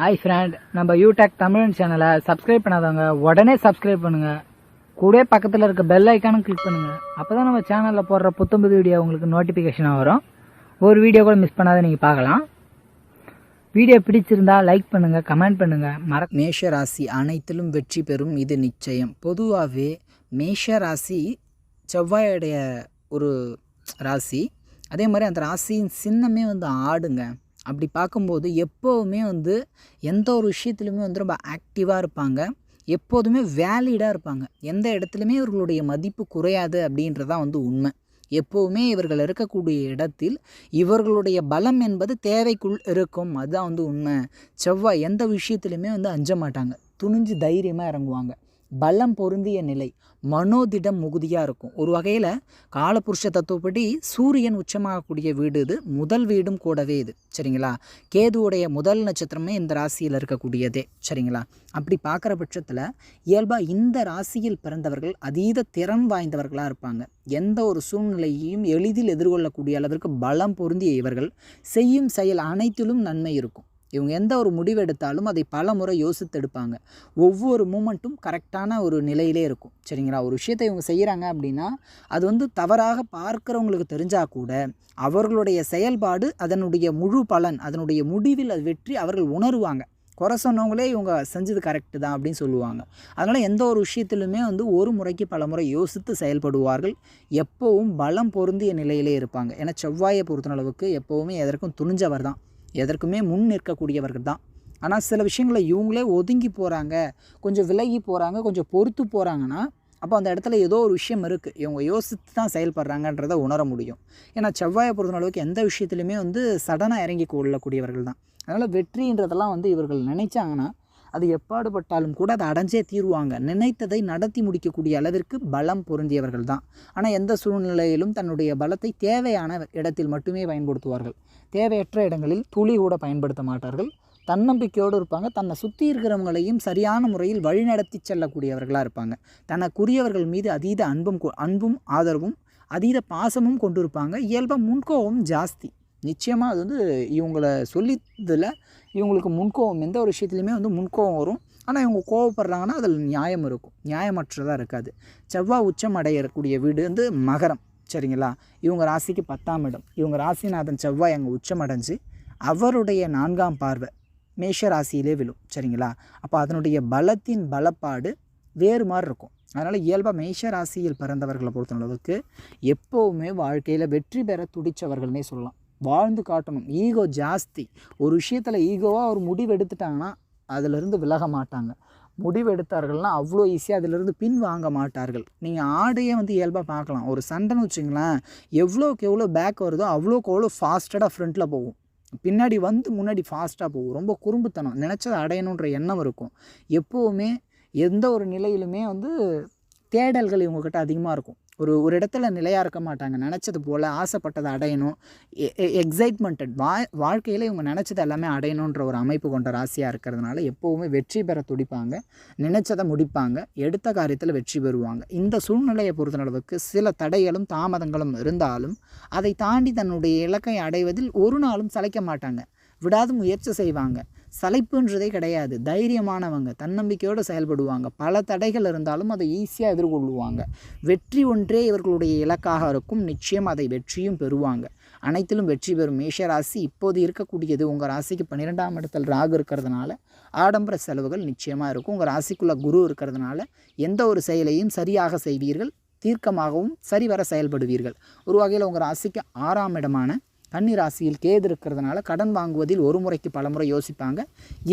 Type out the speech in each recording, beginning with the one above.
Hi friend நம்ம யூடெக் தமிழ் சேனலை subscribe பண்ணாதவங்க உடனே சப்ஸ்கிரைப் பண்ணுங்க. கூட பக்கத்தில் இருக்க பெல் ஐக்கானும் கிளிக் பண்ணுங்க. அப்பதான் நம்ம சேனலில் போடுற புத்தம்புது வீடியோ உங்களுக்கு நோட்டிஃபிகேஷனாக வரும். ஒரு வீடியோ கூட மிஸ் பண்ணாத நீங்கள் பார்க்கலாம். வீடியோ பிடிச்சிருந்தா லைக் பண்ணுங்க கமெண்ட் பண்ணுங்க. மர மேஷ ராசி அனைத்திலும் வெற்றி பெறும் இது நிச்சயம். பொதுவாகவே மேஷ ராசி செவ்வாயுடைய ஒரு ராசி. அதே மாதிரி அந்த ராசியின் சின்னமே வந்து ஆடுங்க. அப்படி பார்க்கும்போது எப்போவுமே வந்து எந்த ஒரு விஷயத்துலையுமே வந்து ரொம்ப ஆக்டிவாக இருப்பாங்க. எப்போதுமே வேலிடாக இருப்பாங்க. எந்த இடத்துலையுமே இவர்களுடைய மதிப்பு குறையாது அப்படின்றதான் வந்து உண்மை. எப்போவுமே இவர்கள் இருக்கக்கூடிய இடத்தில் இவர்களுடைய பலம் என்பது தேவைக்குள் இருக்கும். அதுதான் வந்து உண்மை. செவ்வாய் எந்த விஷயத்துலையுமே வந்து அஞ்ச மாட்டாங்க. துணிஞ்சு தைரியமாக இறங்குவாங்க. பலம் பொருந்திய நிலை மனோதிடம் முகுதியாக இருக்கும். ஒரு வகையில் காலபுருஷ தத்துவப்படி சூரியன் உச்சமாகக்கூடிய வீடு இது முதல் வீடும் கூடவே இது. சரிங்களா? கேதுவுடைய முதல் நட்சத்திரமே இந்த ராசியில் இருக்கக்கூடியதே. சரிங்களா? அப்படி பார்க்குற பட்சத்தில் இயல்பாக இந்த ராசியில் பிறந்தவர்கள் அதீத திறன் வாய்ந்தவர்களாக இருப்பாங்க. எந்த ஒரு சூழ்நிலையையும் எளிதில் எதிர்கொள்ளக்கூடிய அளவிற்கு பலம் பொருந்திய இவர்கள் செய்யும் செயல் அனைத்திலும் நன்மை இருக்கும். இவங்க எந்த ஒரு முடிவு எடுத்தாலும் அதை பல முறை யோசித்து எடுப்பாங்க. ஒவ்வொரு மூமெண்ட்டும் கரெக்டான ஒரு நிலையிலே இருக்கும். சரிங்களா? ஒரு விஷயத்தை இவங்க செய்கிறாங்க அப்படின்னா அது வந்து தவறாக பார்க்குறவங்களுக்கு தெரிஞ்சால் கூட அவர்களுடைய செயல்பாடு அதனுடைய முழு பலன் அதனுடைய முடிவில் அது வெற்றி அவர்கள் உணருவாங்க. குறை சொன்னவங்களே இவங்க செஞ்சது கரெக்டு தான் அப்படின்னு சொல்லுவாங்க. அதனால் எந்த ஒரு விஷயத்திலுமே வந்து ஒரு முறைக்கு பல முறை யோசித்து செயல்படுவார்கள். எப்போவும் பலம் பொருந்திய நிலையிலே இருப்பாங்க. ஏன்னா செவ்வாயை பொறுத்தளவுக்கு எப்போவுமே எதற்கும் துணிஞ்சவர் தான். எதற்குமே முன் நிற்கக்கூடியவர்கள் தான். ஆனால் சில விஷயங்களை இவங்களே ஒதுங்கி போகிறாங்க கொஞ்சம் விலகி போகிறாங்க கொஞ்சம் பொறுத்து போகிறாங்கன்னா அப்போ அந்த இடத்துல ஏதோ ஒரு விஷயம் இருக்குது இவங்க யோசித்து தான் செயல்படுறாங்கன்றதை உணர முடியும். ஏன்னா செவ்வாயை பொறுத்த அளவுக்கு எந்த விஷயத்துலையுமே வந்து சடனாக இறங்கி கொள்ளக்கூடியவர்கள் தான். அதனால் வெற்றின்றதெல்லாம் வந்து இவர்கள் நினைச்சாங்கன்னா அது எப்பாடுபட்டாலும் கூட அதை அடைஞ்சே தீருவாங்க. நினைத்ததை நடத்தி முடிக்கக்கூடிய அளவிற்கு பலம் பொருந்தியவர்கள் தான். ஆனால் எந்த சூழ்நிலையிலும் தன்னுடைய பலத்தை தேவையான இடத்தில் மட்டுமே பயன்படுத்துவார்கள். தேவையற்ற இடங்களில் துளி கூட பயன்படுத்த மாட்டார்கள். தன்னம்பிக்கையோடு இருப்பாங்க. தன்னை சுற்றி இருக்கிறவங்களையும் சரியான முறையில் வழிநடத்தி செல்லக்கூடியவர்களாக இருப்பாங்க. தனக்குரியவர்கள் மீது அதீத அன்பும் அன்பும் ஆதரவும் அதீத பாசமும் கொண்டிருப்பாங்க. இயல்பாக முன்கோபம் ஜாஸ்தி. நிச்சயமாக அது வந்து இவங்களை சொல்லியதில் இவங்களுக்கு முன்கோபம் எந்த ஒரு விஷயத்துலையுமே வந்து முன்கோபம் வரும். ஆனால் இவங்க கோவப்படுறாங்கன்னா அதில் நியாயம் இருக்கும். நியாயமற்றதாக இருக்காது. செவ்வாய் உச்சம் அடையக்கூடிய வீடு வந்து மகரம் சரிங்களா? இவங்க ராசிக்கு பத்தாம் இடம். இவங்க ராசிநாதன் செவ்வாய் அங்கே உச்சம் அடைஞ்சு அவருடைய நான்காம் பார்வை மேஷ ராசியிலே விழும் சரிங்களா? அப்போ அதனுடைய பலத்தின் பலப்பாடு வேறு மாதிரி இருக்கும். அதனால் இயல்பாக மேஷ ராசியில் பிறந்தவர்களை பொறுத்தளவுக்கு எப்போவுமே வாழ்க்கையில் வெற்றி பெற துடித்தவர்கள்னே சொல்லலாம். வாழ்ந்து காட்டணும். ஈகோ ஜாஸ்தி. ஒரு விஷயத்தில் ஈகோவாக ஒரு முடிவு எடுத்துட்டாங்கன்னா அதிலிருந்து விலக மாட்டாங்க. முடிவு எடுத்தார்கள்னா அவ்வளோ ஈஸியாக அதிலிருந்து பின் வாங்க மாட்டார்கள். நீங்கள் ஆடையே வந்து இயல்பாக பார்க்கலாம். ஒரு சண்டைன்னு வச்சுங்களேன் எவ்வளோக்கு எவ்வளோ பேக் வருதோ அவ்வளோக்கு எவ்வளோ ஃபாஸ்டடாக ஃப்ரண்ட்டில் போகும். பின்னாடி வந்து முன்னாடி ஃபாஸ்ட்டாக போகும். ரொம்ப குறும்புத்தனம். நினச்சதை அடையணுன்ற எண்ணம் இருக்கும். எப்போவுமே எந்த ஒரு நிலையிலுமே வந்து தேடல்கள் இவங்கக்கிட்ட அதிகமாக இருக்கும். ஒரு ஒரு இடத்துல நிலையாக இருக்க மாட்டாங்க. நினச்சது போல் ஆசைப்பட்டதை அடையணும். எக்ஸைட்மெண்டட் வா வாழ்க்கையில் இவங்க நினச்சது எல்லாமே அடையணுன்ற ஒரு அமைப்பு கொண்ட ராசியாக இருக்கிறதுனால எப்போவுமே வெற்றி பெற துடிப்பாங்க. நினச்சதை முடிப்பாங்க. எடுத்த காரியத்தில் வெற்றி பெறுவாங்க. இந்த சூழ்நிலையை பொறுத்தளவுக்கு சில தடைகளும் தாமதங்களும் இருந்தாலும் அதை தாண்டி தன்னுடைய இலக்கை அடைவதில் ஒரு நாளும் சளைக்க மாட்டாங்க. விடாது முயற்சி செய்வாங்க. சளைப்புன்றதே கிடையாது. தைரியமானவங்க தன்னம்பிக்கையோடு செயல்படுவாங்க. பல தடைகள் இருந்தாலும் அதை ஈஸியாக எதிர்கொள்ளுவாங்க. வெற்றி ஒன்றே இவர்களுடைய இலக்காக இருக்கும். நிச்சயம் அதை வெற்றியும் பெறுவாங்க. அனைத்திலும் வெற்றி பெறும். மேஷ ராசி இப்போது இருக்கக்கூடியது உங்கள் ராசிக்கு பன்னிரெண்டாம் இடத்தில் ராகு இருக்கிறதுனால ஆடம்பர செலவுகள் நிச்சயமாக இருக்கும். உங்கள் ராசிக்குள்ளே குரு இருக்கிறதுனால எந்த ஒரு செயலையும் சரியாக செய்வீர்கள். தீர்க்கமாகவும் சரிவர செயல்படுவீர்கள். ஒரு வகையில் உங்கள் ராசிக்கு ஆறாம் இடமான கன்னி ராசியில் கேது இருக்கிறதுனால கடன் வாங்குவதில் ஒரு முறைக்கு பல முறை யோசிப்பாங்க.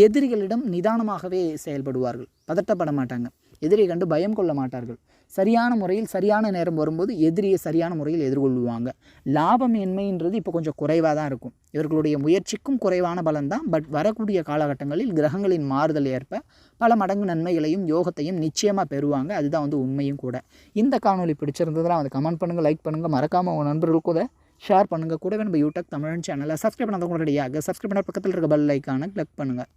எதிரிகளிடம் நிதானமாகவே செயல்படுவார்கள். பதட்டப்பட மாட்டாங்க. எதிரியை கண்டு பயம் கொள்ள மாட்டார்கள். சரியான முறையில் சரியான நேரம் வரும்போது எதிரியை சரியான முறையில் எதிர்கொள்வாங்க. லாபமின்மைன்றது இப்போ கொஞ்சம் குறைவாக தான் இருக்கும். இவர்களுடைய முயற்சிக்கும் குறைவான பலன்தான் பட் வரக்கூடிய காலகட்டங்களில் கிரகங்களின் மாறுதல் ஏற்ப பல மடங்கு நன்மைகளையும் யோகத்தையும் நிச்சயமாக பெறுவாங்க. அதுதான் வந்து உண்மையும் கூட. இந்த காணொளி பிடிச்சிருந்ததுலாம் வந்து கமெண்ட் பண்ணுங்கள் லைக் பண்ணுங்கள் மறக்காமல் உங்கள் நண்பர்கள் கூட ஷேர் பண்ணுங்கள் கூடவே நம்ம யூடியூப் தமிழ் சேனலை சப்ஸ்கிரைப் பண்ணாதவங்க ரெடியாக சப்ஸ்கிரைப் பண்ண பக்கத்தில் இருக்க பெல் ஐக்கானை கிளிக் பண்ணுங்கள்